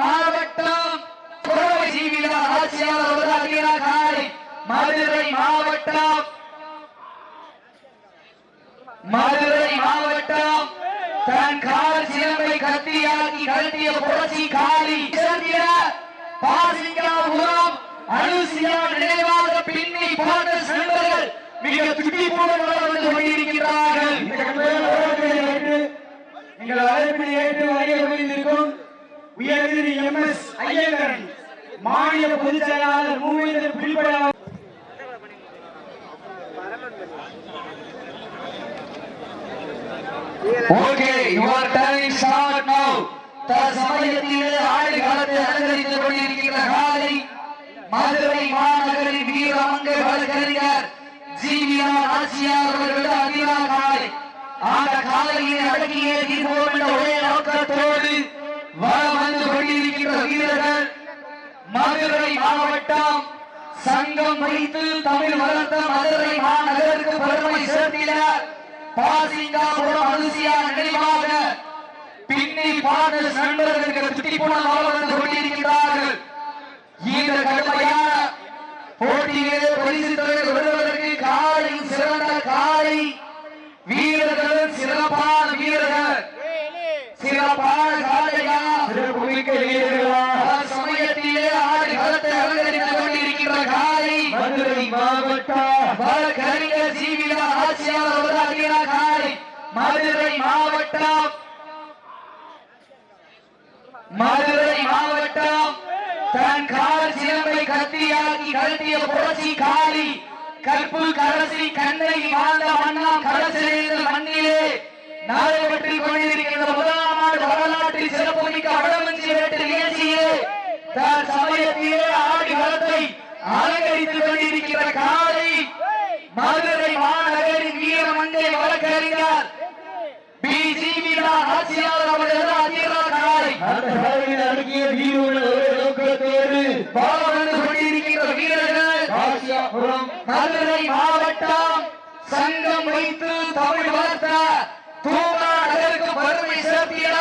மாவட்டம் கோவை ஜீவிதா மதுரை மாவட்டம் தன் கால் சிலம்பை கத்தியாக்கி கழட்டிய புரட்சி காளி பாசிங்கா பாசிங்காபுரம் அனுசியா நினைவாக பின்னி போன்ற சிலம்பர்கள் மிக துடிப்புடன் வந்து கொண்டிருக்கிறார்கள். எங்கள் அழைப்பினை ஏற்று வருகை புரிந்திருக்கும் உயர்திரு எம் எஸ் ஐயங்கரன் மாநில பொதுச் செயலாளர் மூவேந்தர் பிடிபட okay your time start now தற்சமயத்திலே ஆடு காலத்தை அலங்கரித்துக் கொண்டிருக்கிற காலை மதுரை மாநகரின் வழக்கறிஞர் ஜீவியார் ஆட்சியார் அவர்களது அதிரா காலை. அந்த காலையை அடக்கியே தீர்வோம் என்ற ஒரே நோக்கத்தோடு வந்து கொண்டிருக்கிற வீரர்கள் மதுரை மாவட்டம் சங்கம் வைத்து தமிழ் வளர்த்த மதுரை மாநகருக்கு பெருமை சேர்த்திட பாசிங்காபுரம் நினைவாக பின்னி பாடல் நண்பர்களுக்கு துட்டிப்புணம் அவர்கள் கொண்டிருக்கிறார்கள் இந்த கடுமையான போட்டியிலே பரிசு தலைவர் வருவதற்கு காலை சிறந்த காலை வீரர்கள் சிறப்பான வீரர்கள் சிறப்பான காலையா சிறப்புமிக்க வீரர்களா சமயத்திலே ஆடு களத்தை அலங்கரித்துக் கொண்டிருக்கின்ற காலை மதுரை மாவட்டம் வழக்கறிஞர் ஜீவிதா ஆட்சியாளர் அவர்கள் அகிலா காலை மதுரை மாவட்டம். மதுரை மாவட்டம் தன் கால் சிலம்பை கத்தியாக்கி கழட்டிய புரட்சி காலி கற்பு கரசி கண்ணை வாழ்ந்த மண்ணாம் கரசிலேந்த மண்ணிலே நடைபெற்றுக் கொண்டிருக்கின்ற முதலாம் ஆண்டு வரலாற்றில் சிறப்புமிக்க வடமஞ்சி வேட்டு நிகழ்ச்சியே தன் சமயத்திலே ஆடி வளத்தை அலங்கரித்துக் கொண்டிருக்கிற கால மதுரை மாநகரின் வீரமங்கை வழக்கறிஞர் பிஜிபி ஆட்சியாளர் அவர்கள் அதிரா காலை அந்த சாலையில் அடக்கிய வீரர்கள் ஒரே நோக்கத்தோடு பாலம் வந்து கொண்டிருக்கிற வீரர்கள் காசியாபுரம் மதுரை மாவட்டம் சங்கம் வைத்து தமிழ் வளர்த்த தூங்கா நகருக்கு பெருமை சேர்த்திட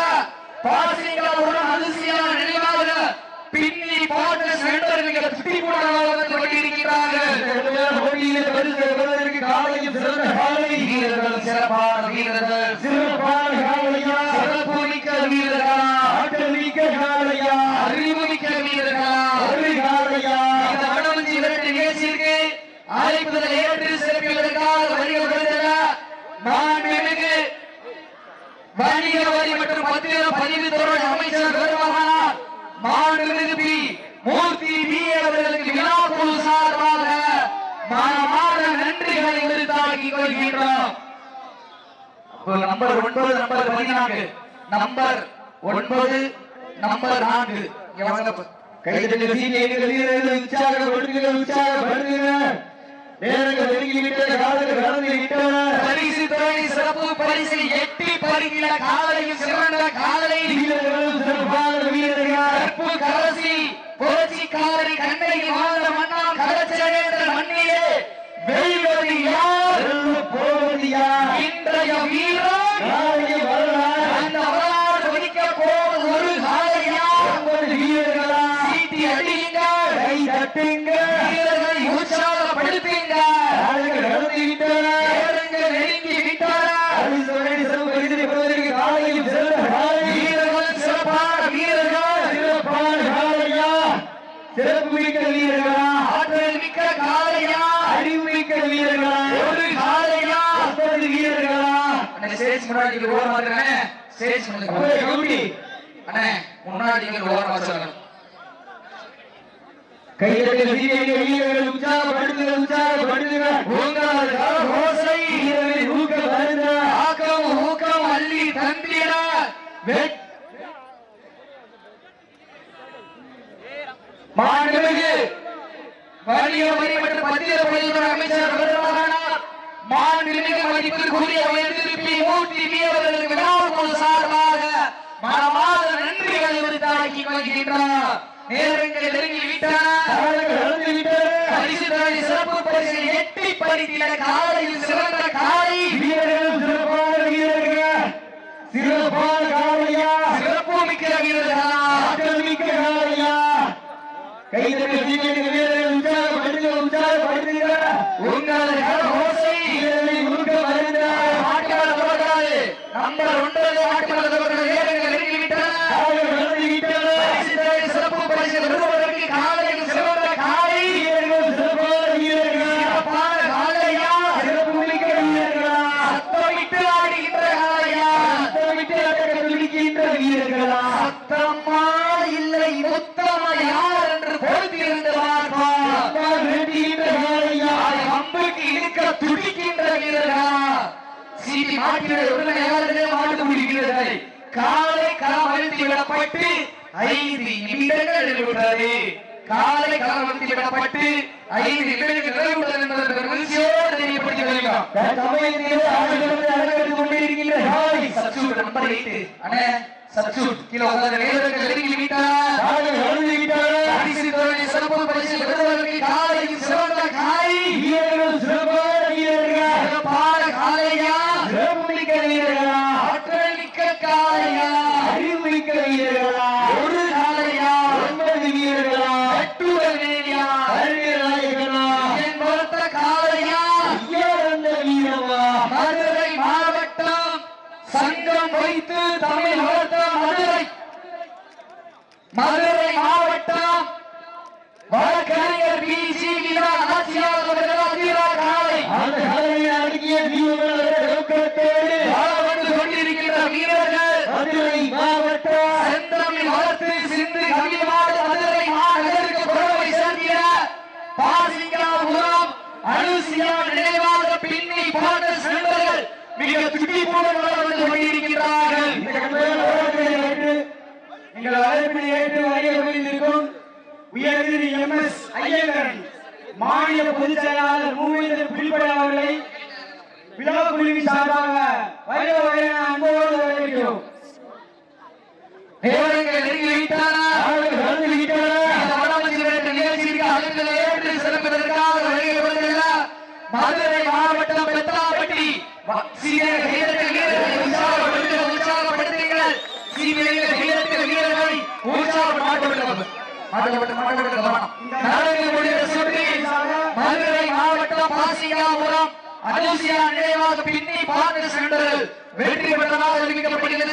பாசிங்கபுரம் அதிசயான நினைவாக பின்னி பாட்டு வந்து கொண்டிருக்கிறார்கள் கடுமையான பரிசு பெறுவதற்கு காலையும் சிறந்த காலை. வீரர்கள் சிறப்பான வீரர்கள். சிறப்பான காலையா. சிறப்பு மிக்க வீரர்களா. ஆற்றல் மிக்க காலையா. அறிவு மிக்க வீரர்களா. காலையா. இந்த நிகழ்ச்சிக்கு ஏற்று வருகிற மாண்புமிகு வணிக வரி மற்றும் பத்திர அமைச்சர் பெருமகனார் மாண்புமிகு பி. மூர்த்தி பி அவர்களுக்கு விழா குழு சார்பாக மனமார்ந்த நன்றிகளை உரித்தாக்கிக் கொள்கின்றோம் அப்போ நம்பர் ஒன்பது நம்பர் பதினான்கு. நம்பர் ஒன்பது நம்பர் நான்கு. இங்க வாங்க. கைதட்டி சீனியர்கள் வீரர்கள் உற்சாகப்படுத்துங்க நேரங்கள் நெருங்கி விட்டன கடந்து விட்டன. பரிசு துறை சிறப்பு பரிசு. எட்டி பருகிற காலையும் சிறந்த காதலை வீரர்களும் சிறப்பான வீரர்கள் கற்பு கரசி புரட்சிக்காரி கண்ணை வாழ்ந்த மன்னாம் கடச்சேன்ற மண்ணிலே வெல்வது யார் வெல்ல போவது யார் இன்றைய வீரன் நாளைய வரலாறு அந்த வரலாறு ஒதுக்க போவது ஒரு காலையா ஒன்பது வீரர்களா சீட்டி அடியுங்கள் கை தட்டுங்க வீரர்களை உற்சாகப்படுத்துங்க விட்டன நேரங்கள் நெருங்கி விட்டன காலை. வீரர்கள் சிறப்பான வீரர்கள். சிறப்பான காலையா? சிறப்பு மிக்க வீரர்களா? ஆற்றல் மிக்க காளையா அறிவு மிக்க வீரர்களா? ஒரு காளையா ஒன்பது வீரர்களா? அண்ணே ஸ்டேஜ் முன்னாடி ஓரம் ஸ்டேஜ் முன்னாடி. அண்ணே ஓரம் வச்சுருங்க கைதட்டல் சீனியர்கள் வீரர்கள் உற்சாகப்படுத்துங்க உற்சாகப்படுத்துங்க உங்களது ஓசை வீரர்களின் ஊக்கம் வருந்த ஆக்கம் ஊக்கம் அள்ளி தந்திட மாண்புமிகு வணிக வரி மற்றும் பத்திர பதிவுத்துறை அமைச்சர் மாண்புமிகு மதிப்பிற்குரிய உயர்ந்திருப்பி ஊட்டி வீரர்களுக்கு விழாக்குழு சார்பாக மனமாத நன்றிகளை உரித்தாக்கி கொள்கின்றார் நேரங்கள் நெருங்கி தொகை சிறப்பு பரிசை எட்டி பறித்திட காலையில் சிறந்த காலை. வீரர்கள் சிறப்பான வீரர்கள்? சிறப்பான காளையா சிறப்பு மிக்க வீரர்களா? ஆற்றல் மிக்க காளையா கைதட்டி வீரர்கள் உற்சாகப்படுத்துங்க உற்சாகப்படுத்துங்க உங்களது கரகோசை வீரர்களை உருக்க வருந்த ஆட்டுமல தொடர்காது. நம்பர் ஒன்பது ஆட்டுமல தொடர்கள் நேரங்கள் நெருங்கி விட்டன காலங்கள் கடந்து விட்டன. பரிசு தொகை சிறப்பு பரிசு பெறுவதற்கு காலையில் சிறந்த காலை வீரர்கள் சிறப்பான வீரர்கள் சிறப்பான காலையா சிறப்பு மிக்க வீரர்களா சத்தமிட்டு ஆடுகின்ற காலையா சத்தமிட்டு அடக்க வீரர்களா? சத்தம்மா இல்லை உத்தம யார் என்று பொறுத்திருந்து அம்புக்கு இழுக்க துடிக்கின்ற வீரர்களா? சீட்டி மாட்டின உடனே மாட்டு முடிகிறது காலை களமழுத்தி விடப்பட்டு ஐந்து நிமிடங்கள் நிறைவுற்றது காலை களமழுத்தி விடப்பட்டு ஐந்து நிமிடங்கள் நிறைவுற்றது என்பதை மகிழ்ச்சியோடு தெரியப்படுத்தி வருகிறோம் சமயத்திலே ஆடுகளத்தை அடக்கத்துக் கொண்டிருக்கின்ற காளை சப்சூட் நம்பர் எயிட் அண்ணே சப்சூட் கிலோ நெருங்கி சிறப்பு பரிசு காலைக்கு சிறந்த வீரர்கள் சிறப்பான காலையா சிறப்பு மிக்க வீரர்களா ஆற்றல் மிக்க காலையா அறிவு மிக்க வீரர்களா ஒரு காலையா ஒன்பது வீரர்களா கட்டுடல் வேலியா அறிவியல் நாயகனா என் பொறுத்த காலையா ஐயா வந்த வீரமா மதுரை மாவட்டம் சங்கம் வைத்து தமிழ் வளர்த்த மதுரை மதுரை மாவட்டம் வழக்கறிஞர் பி சி விழா ஆட்சியாளர் அவர்கள் அதிரா காலை. அந்த காலையை அடக்கிய தீவிரத்தோடு வாழ்ந்து கொண்டிருக்கின்ற வீரர்கள் மதுரை மாவட்டம். செந்தமிழ் வளர்த்து சிந்து கவிழ்வாடு மதுரை மாநகருக்கு புறவை சேர்க்கிற பாசிங்காபுரம் அனுசியா நினைவாக பின்னி போன்ற செல்வர்கள் மிக துடிப்புடன் வளர்ந்து கொண்டிருக்கிறார்கள் இந்த கடுமையான போராட்டத்தை ஏற்று எங்கள் அழைப்பினை ஏற்று வருகை புரிந்திருக்கும் உயர்திரு எம் எஸ் ஐயங்கரன் மாநில பொதுச் செயலாளர் மூவேந்தர் பிடிப்படை அவர்களை விழா குழுவின் சார்பாக வருக வருக அன்போடு வரவேற்கிறோம். மதுரை மாவட்டம் பெத்தாப்பட்டி வ- சீனியர் வீரர்கள் வீரர்களை உற்சாகப்படுத்த உற்சாகப்படுத்துங்கள் சீனியர் வீரர்கள் கவனம் மதுரை மாவட்டம் பாசிகாபுரம் அனுசியா நினைவாக பின்னி பார்த்து வெற்றி பெற்றதாக அறிவிக்கப்படுகிறது